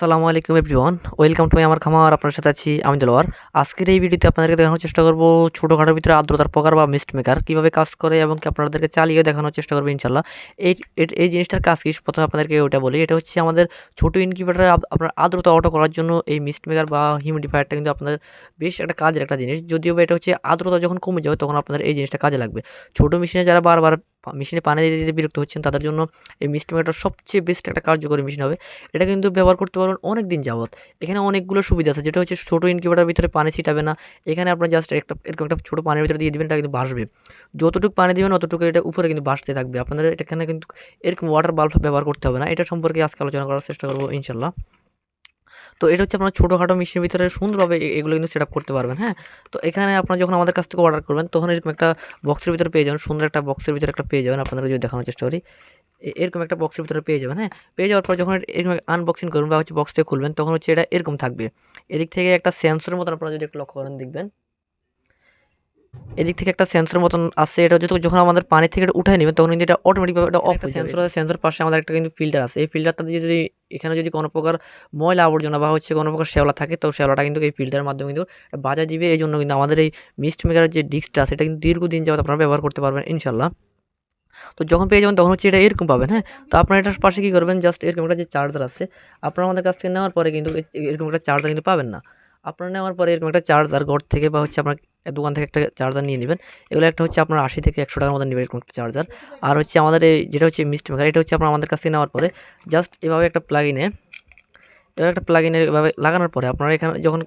আসসালামু আলাইকুম everyone. Welcome to আমার খামার, আপনার সাথে আছি আমি দেলোয়ার। আজকের এই ভিডিওতে আপনাদেরকে দেখানোর চেষ্টা করব ছোটোখাটোর ভিতরে আর্দ্রতার প্রকার বা মিস্ট মেকার কীভাবে কাজ করে এবং কি আপনাদেরকে চালিয়ে দেখানোর চেষ্টা করব ইনশাল্লাহ এই এই জিনিসটার কাজ কি? প্রথমে আপনাদেরকে ওটা বলি। এটা হচ্ছে আমাদের ছোটো ইনকিউবেটারে আপনার আর্দ্রতা অটো করার জন্য এই মিস্ট মেকার বা হিউমিডিফায়ারটা কিন্তু আপনাদের বেশ একটা কাজের একটা জিনিস। যদিও এটা হচ্ছে আর্দ্রতা যখন কমে যাবে তখন আপনাদের এই জিনিসটা কাজে লাগবে। ছোটো মেশিনে যারা বারবার মেশিনে পানি দিতে দিতে বিরক্ত হচ্ছেন, তাদের জন্য এই মিস্ট মেকারটা সবচেয়ে বেস্ট একটা কার্যকরী মেশিন হবে। এটা কিন্তু ব্যবহার করতে পারবেন অনেক দিন যাবত এখানে অনেকগুলো সুবিধা আছে, যেটা হচ্ছে ছোটো ইনকিউবেটার ভিতরে পানি ছিটাবে না। এখানে আপনার জাস্ট একটা, এরকম একটা ছোটো পানির ভিতরে দিয়ে দিবেন, এটা কিন্তু বাসবে যতটুকু পানি দিবেন, অতটুকু এটা উপরে কিন্তু বাসতে থাকবে। আপনাদের এখানে কিন্তু এরকম ওয়াটার বাল্ব ব্যবহার করতে হবে না। এটা সম্পর্কে আজকে আলোচনা করার চেষ্টা করব ইনশাল্লাহ তো এটা হচ্ছে আপনার ছোটোখাটো মেশিনের ভিতরে সুন্দরভাবে এগুলো কিন্তু সেট করতে পারবেন হ্যাঁ? তো এখানে আপনারা যখন আমাদের কাছ থেকে অর্ডার করবেন, তখন এরকম একটা বক্সের ভিতরে পেয়ে যাবেন, সুন্দর একটা বক্সের ভিতরে একটা পেয়ে যাবেন, আপনাদের যদি দেখানোর চেষ্টা করি। এরকম একটা বক্সের ভিতরে পেয়ে যাবেন হ্যাঁ? পেয়ে যাওয়ার পর যখন এরকম আনবক্সিং করবেন বা হচ্ছে বক্স থেকে খুলবেন, তখন হচ্ছে এটা এরকম থাকবে। এদিক থেকে একটা সেন্সরের মতো আপনারা যদি একটু লক্ষ্য করেন, দেখবেন। এদিক থেকে একটা সেন্সর মতন আছে। এটা হচ্ছে যখন আমাদের পানি থেকে এটা উঠাই নেবেন তখন কিন্তু এটা অটোমেটিকভাবে এটা অফ সেন্সর আছে। সেন্সর পাশে আমাদের একটা কিন্তু ফিল্টার আছে। এই ফিল্টারটা দিয়ে যদি এখানে যদি কোনো প্রকার ময়লা আবর্জনা বা হচ্ছে কোনো প্রকার শ্যাওলা থাকে তো শ্যাওলাটা কিন্তু এই ফিল্টারের মাধ্যমে কিন্তু বাজা দিবে। এই জন্য কিন্তু আমাদের এই মিস্ট মেকারের যে ডিস্কটা আছে এটা কিন্তু দীর্ঘদিন যাবত আপনারা ব্যবহার করতে পারবেন ইনশাল্লাহ তো যখন পেয়ে যাবেন তখন হচ্ছে এটা এরকম পাবেন হ্যাঁ? তো আপনার এটার পাশে কী করবেন? জাস্ট এরকম একটা যে চার্জার আছে আপনারা আমাদের কাছ থেকে নেওয়ার পরে কিন্তু এরকম একটা চার্জার কিন্তু পাবেন না। আপনারা নেওয়ার পরে এরকম একটা চার্জার ঘর থেকে বা হচ্ছে আপনার দোকান থেকে একটা চার্জার নিয়ে নেবেন। এগুলো একটা হচ্ছে আপনার আশি থেকে একশো টাকার মতো নেবেন এরকম একটা চার্জার আর হচ্ছে আমাদের এই যেটা হচ্ছে মিস্ট মেকার এটা হচ্ছে আপনার আমাদের কাছে নেওয়ার পরে জাস্ট এভাবে একটা প্লাগ ইনে এভাবে একটা প্লাগ ইনে এভাবে লাগানোর পরে আপনারা এখানে যখন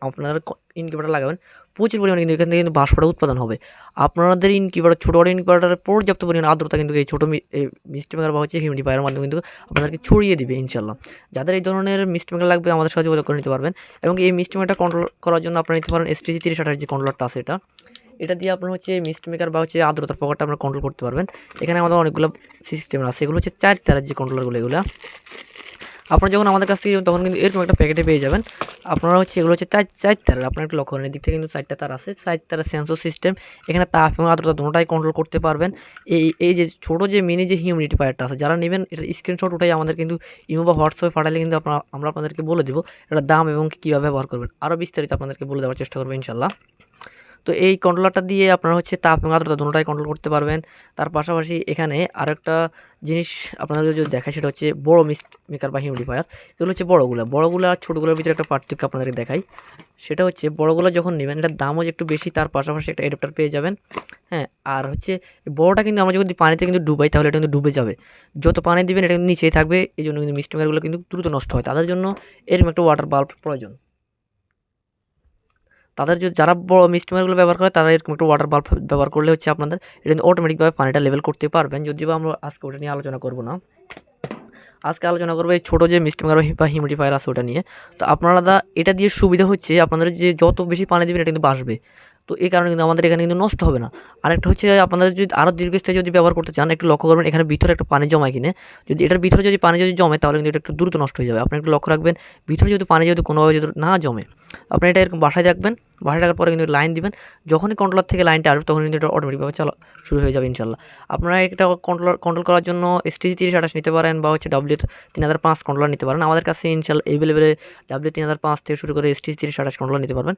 আপনার ইনকিউবেটার লাগাবেন প্রচুর পরিমাণে কিন্তু এখান থেকে কিন্তু বাষ্পটা উৎপাদন হবে। আপনাদের ইনকিউবেটার ছোটো বড় ইনকিউবেটারের পর্যাপ্ত পরিমাণে আর্দ্রতা কিন্তু এই ছোটো মি- মিষ্টি মেকার বা হচ্ছে হিউমিডিফায়ারের মাধ্যমে কিন্তু আপনাদেরকে ছড়িয়ে দিবে ইনশাল্লাহ যাদের এই ধরনের মিষ্টি মেকার লাগবে, আমাদের সাথে যোগাযোগ করে নিতে পারবেন। এবং এই মিষ্টি মেকারটা কন্ট্রোল করার জন্য আপনারা নিতে পারেন এসটিসি তিরিশ আঠাশ যে কন্ট্রোলারটা আছে এটা। এটা দিয়ে আপনার হচ্ছে মিস্ট মেকার বা হচ্ছে আর্দ্রতার প্রকারটা আপনারা কন্ট্রোল করতে পারবেন। এখানে আমাদের অনেকগুলো সিস্টেম আছে। এগুলো হচ্ছে চার তারের যে কন্ট্রোলারগুলো এগুলো। আপনারা যখন আমাদের কাছ থেকে তখন কিন্তু এরকম একটা প্যাকেটে পেয়ে যাবেন। আপনারা হচ্ছে এগুলো হচ্ছে চার চার তারের, আপনার একটু লক্ষ্য করেন, এদিক থেকে কিন্তু চারটা তার আছে। চার তারের সেন্সর সিস্টেম এখানে তাপ এবং আর্দ্রতা দুটাই কন্ট্রোল করতে পারবেন। এই এই যে ছোটো যে মিনি যে হিউমিডিটি পায়ারটা আছে, যারা নেবেন, এটা স্ক্রিনশট উঠাই আমাদের কিন্তু ইমো বা হোয়াটসঅ্যাপে পাঠালে কিন্তু আমরা আপনাদেরকে বলে দেবো এটা দাম এবং কীভাবে ব্যবহার করবেন। আরও বিস্তারিত আপনাদেরকে বলে দেওয়ার চেষ্টা করব ইনশাল্লাহ তো এই কন্ট্রোলারটা দিয়ে আপনারা হচ্ছে তাপ এবং আর্দ্রতা দুটোটাই কন্ট্রোল করতে পারবেন। তার পাশাপাশি এখানে আরেকটা জিনিস আপনাদের যদি দেখায় সেটা হচ্ছে বড় মিস্ট মেকার বা হিউমিডিফায়ার এগুলো হচ্ছে বড়গুলো। বড়গুলো আর ছোটোগুলোর ভিতরে একটা পার্থক্য আপনাদেরকে দেখাই। সেটা হচ্ছে বড়গুলো যখন নেবেন, এটার দামও একটু বেশি, তার পাশাপাশি একটা অ্যাডাপ্টার পেয়ে যাবেন। হ্যাঁ আর হচ্ছে বড়টা কিন্তু আমরা যদি পানিতে কিন্তু ডুবাই, তাহলে এটা কিন্তু ডুবে যাবে। যত পানি দিবেন, এটা কিন্তু নিচেই থাকবে। এই জন্য কিন্তু মিষ্টি মেকারগুলো কিন্তু দ্রুত নষ্ট হয়। তাদের জন্য এরকম একটা ওয়াটার বাল্ব প্রয়োজন। তাদের যে যারা বড় মিষ্টি মাছগুলো ব্যবহার করে, তারা এরকম একটা ওয়াটার বাল্ব ব্যবহার করলে হচ্ছে আপনাদের এটা কিন্তু অটোমেটিকভাবে পানিটা লেভেল করতে পারবেন। যদিও আমরা আজকে ওটা নিয়ে আলোচনা করব না। আজকে আলোচনা করব এই ছোটো যে মিষ্টি মার বা হিউমিডিফায়ার আছে ওটা নিয়ে। তো আপনারা এটা দিয়ে সুবিধা হচ্ছে আপনাদের যে যত বেশি পানি দেবেন, এটা কিন্তু বাসবে তো এই কারণে কিন্তু আমাদের এখানে কিন্তু নষ্ট হবে না। আরেকটা হচ্ছে আপনাদের যদি আরও দীর্ঘস্থায়ী যদি ব্যবহার করতে চান, একটু লক্ষ্য করবেন এখানে ভিতরে একটা পানি জমায় কিনে। যদি এটার ভিতরে যদি পানি যদি জমে, তাহলে কিন্তু এটা একটু দ্রুত নষ্ট হয়ে যাবে। আপনি একটু লক্ষ্য রাখবেন, ভিতরে যদি পানি যদি কোনোভাবে যদি না জমে, আপনি এটা এরকম বাসায় রাখবেন। বাসায় টাকার পরে কিন্তু লাইন দিবেন। যখনই কন্ট্রোলার থেকে লাইনটা আসবে তখন কিন্তু এটা অটোমেটিকভাবে চালা শুরু হয়ে যাবে ইনশাল্লাহ। আপনারা একটা কন্ট্রোলার কন্ট্রোল করার জন্য এস এসটিজি তিরিশ আঠাশ নিতে পারেন বা হচ্ছে ডাব্লিউ তিন হাজার পাঁচ কন্ট্রোলার নিতে পারেন। আমাদের কাছে ইনশাল্লাহ এভেলেবেল ডাব্লিউ তিন হাজার পাঁচ থেকে শুরু করে এস এসটিজি তিরিশ আঠাশ কন্ট্রোলার নিতে পারবেন।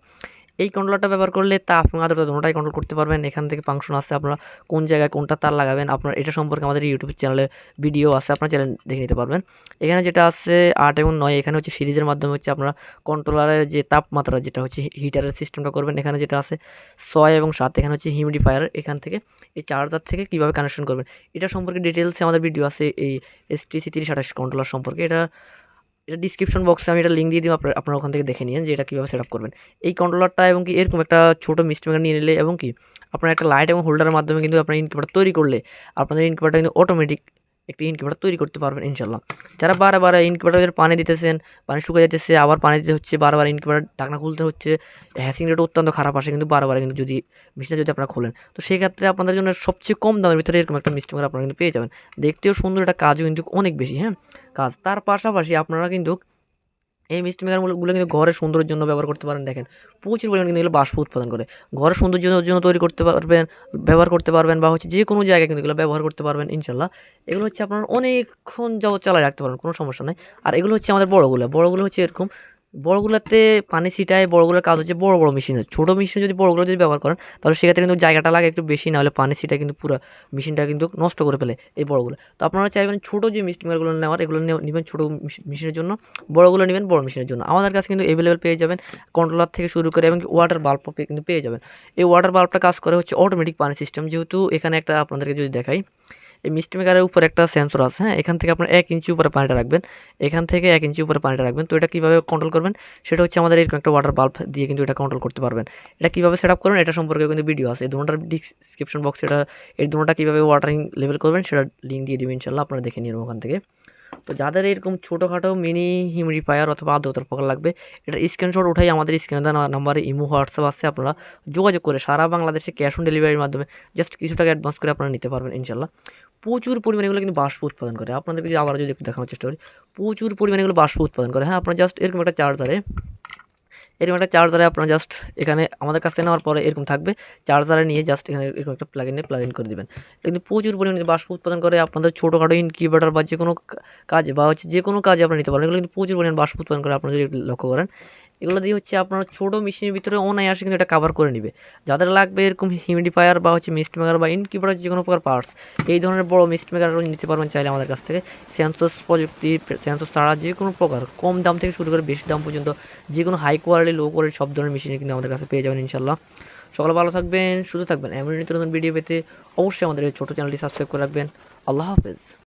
এই কন্ট্রোলারটা ব্যবহার করলে তাপ এবং আদ্রতা দুটোটাই কন্ট্রোল করতে পারবেন? এখান থেকে ফাংশন আছে আপনারা কোন জায়গায় কোনটা তার লাগাবেন? আপনার এটা সম্পর্কে আমাদের ইউটিউব চ্যানেলে ভিডিও আছে, আপনার চ্যানেল দেখে নিতে পারবেন। এখানে যেটা আছে আট এবং নয়, এখানে হচ্ছে সিরিজের মাধ্যমে হচ্ছে আপনারা কন্ট্রোলারের যে তাপমাত্রা, যেটা হচ্ছে হিটারের সিস্টেমটা করবেন, এখানে যেটা আছে ছয় এবং সাত, এখানে হচ্ছে হিউমিডিফায়ার এখান থেকে এই চার্জার থেকে কীভাবে কানেকশন করবেন? এটা সম্পর্কে ডিটেলসে আমাদের ভিডিও আছে এই এস টি সি তিরিশ আঠাশ কন্ট্রোলার সম্পর্কে। এটা এটা ডিসক্রিপশন বক্সে আমি এটা লিঙ্ক দিয়ে দিব, আপনার ওখান থেকে দেখে নিন যে এটা কীভাবে সেট আপ করবেন। এই কন্ট্রোলারটা এবং কি এরকম একটা ছোটো মিস্ট মেকার নিয়ে নিলে এবং কি আপনার একটা লাইট এবং হোল্ডারের মাধ্যমে কিন্তু আপনার ইনকিউবেটার তৈরি করলে আপনাদের ইনকিউবেটার কিন্তু অটোমেটিক একটি ইনকিউবেটার তৈরি করতে পারবেন ইনশাল্লাহ যারা বারে বারে ইনকিউবেটারের পানি দিতেছেন, পানি শুকিয়ে যেতেছে আবার পানি দিতে হচ্ছে, বারবার ইনকিউবেটার ঢাকনা খুলতে হচ্ছে হ্যাসিং রেট অত্যন্ত খারাপ আসে, কিন্তু বারবার কিন্তু যদি মেশিনটা যদি আপনারা খোলেন। তো সেক্ষেত্রে আপনাদের জন্য সবচেয়ে কম দামের ভিতরে এরকম একটা মিষ্টি আপনারা কিন্তু পেয়ে যাবেন। দেখতেও সুন্দর একটা কাজও কিন্তু অনেক বেশি হ্যাঁ? কাজ, তার পাশাপাশি আপনারা কিন্তু এই মিষ্টি মেকারগুলো কিন্তু ঘরের সৌন্দর্যের জন্য ব্যবহার করতে পারেন, দেখেন। প্রচুর পরিমাণে কিন্তু এগুলো বাষ্প উৎপাদন করে। ঘরের সৌন্দর্যের জন্য তৈরি করতে পারবেন, ব্যবহার করতে পারবেন বা হচ্ছে যে কোনো জায়গায় কিন্তু এগুলো ব্যবহার করতে পারবেন, ইনশাল্লাহ। এগুলো হচ্ছে আপনার অনেকক্ষণ যাবত চালায় রাখতে পারবেন, কোনো সমস্যা নেই। আর এগুলো হচ্ছে আমাদের বড়গুলো। বড়গুলো হচ্ছে এরকম বড়গুলোতে পানি ছিটায়, বড়গুলোর কাজ হচ্ছে বড় বড় মেশিনের ছোটো মেশিন যদি বড়গুলো যদি ব্যবহার করেন, তাহলে সেক্ষেত্রে কিন্তু জায়গাটা লাগে একটু বেশি না হলে পানি ছিটায় কিন্তু পুরো মেশিনটা কিন্তু নষ্ট করে ফেলে এই বড়গুলো। তো আপনারা চাইবেন ছোটো যে মিস্টিমারগুলো নেওয়ার, এগুলো নেবেন ছোটো মেশিনের জন্য, বড়গুলো নেবেন বড় মেশিনের জন্য। আমাদের কাছে কিন্তু অ্যাভেলেবেল পেয়ে যাবেন কন্ট্রোলার থেকে শুরু করে এবং ওয়াটার বাল্বও কিন্তু পেয়ে যাবেন। এই ওয়াটার বাল্বটা কাজ করে হচ্ছে অটোমেটিক পানি সিস্টেম যেহেতু এখানে একটা আপনাদেরকে যদি দেখাই এই মিষ্টি মেকারের উপর একটা সেন্সর আছে হ্যাঁ? এখান থেকে আপনার এক ইঞ্চি উপরে পানিটা রাখবেন। এখান থেকে এক ইঞ্চি উপরে পানিটা রাখবেন। তো এটা কীভাবে কন্ট্রোল করবেন? সেটা হচ্ছে আমাদের এরকম একটা ওয়াটার বাল্ব দিয়ে কিন্তু এটা কন্ট্রোল করতে পারবেন। এটা কীভাবে সেট আপ করবেন? এটা সম্পর্কে কিন্তু ভিডিও আছে। এই দুটোটার ডিসক্রিপশন বক্স এটা, এই দুটোটা কীভাবে ওয়াটারিং লেভেল করবেন, সেটা লিঙ্ক দিয়ে দেবেন ইনশাল্লাহ আপনারা দেখে নিন ওখান থেকে। তো যাদের এরকম ছোটোখাটো মিনি হিউমিডিফায়ার অথবা আদ্রতার প্রকার লাগবে, এটা স্ক্রিনশট উঠাই আমাদের স্ক্রিনে নাম্বারে ইমো, হোয়াটসঅ্যাপ আছে, আপনারা যোগাযোগ করে সারা বাংলাদেশে ক্যাশ অন ডেলিভারির মাধ্যমে জাস্ট কিছু টাকা অ্যাডভান্স করে আপনারা নিতে পারবেন ইনশাল্লাহ প্রচুর পরিমাণে এগুলো কিন্তু বাষ্প উৎপাদন করে। আপনাদেরকে আবার যদি একটু দেখানোর চেষ্টা করি, প্রচুর পরিমাণে এগুলো বাষ্প উৎপাদন করে। হ্যাঁ আপনার জাস্ট এরকম একটা চার্জারে এরকম একটা চার্জারে আপনার জাস্ট এখানে আমাদের কাছে নেওয়ার পরে এরকম থাকবে। চার্জারে নিয়ে জাস্ট এখানে এরকম একটা প্লাগ ইনে প্লাগ ইন করে দেবেন। কিন্তু প্রচুর পরিমাণে বাষ্প উৎপাদন করে। আপনাদের ছোটোখাটো ইনকিউবেটার বা যে কোনো কাজ বা হচ্ছে যে কোনো কাজে আপনারা নিতে পারেন। এগুলো কিন্তু প্রচুর পরিমাণে বাষ্প উৎপাদন করে। আপনারা যদি লক্ষ্য করেন এগুলো দিয়ে হচ্ছে আপনার ছোটো মেশিনের ভিতরে অনায়াসে কিন্তু এটা কাভার করে নেবে। যাদের লাগবে এরকম হিউমিডিফায়ার বা হচ্ছে মিস্ট মেকার বা ইনকিউবেটার যে কোনো প্রকার পার্টস এই ধরনের বড় মিস্ট মেকারও নিতে পারবেন চাইলে আমাদের কাছ থেকে। সেন্সস প্রযুক্তি সেন্সস ছাড়া যে কোনো প্রকার, কম দাম থেকে শুরু করে বেশি দাম পর্যন্ত যে কোনো হাই কোয়ালিটি লো কোয়ালিটি সব ধরনের মেশিন কিন্তু আমাদের কাছে পেয়ে যাবেন ইনশাল্লাহ সকালে ভালো থাকবেন, সুস্থ থাকবেন। এমন নিত্য নতুন ভিডিও পেতে অবশ্যই আমাদের এই ছোটো চ্যানেলটি সাবস্ক্রাইব করে রাখবেন। আল্লাহ হাফেজ।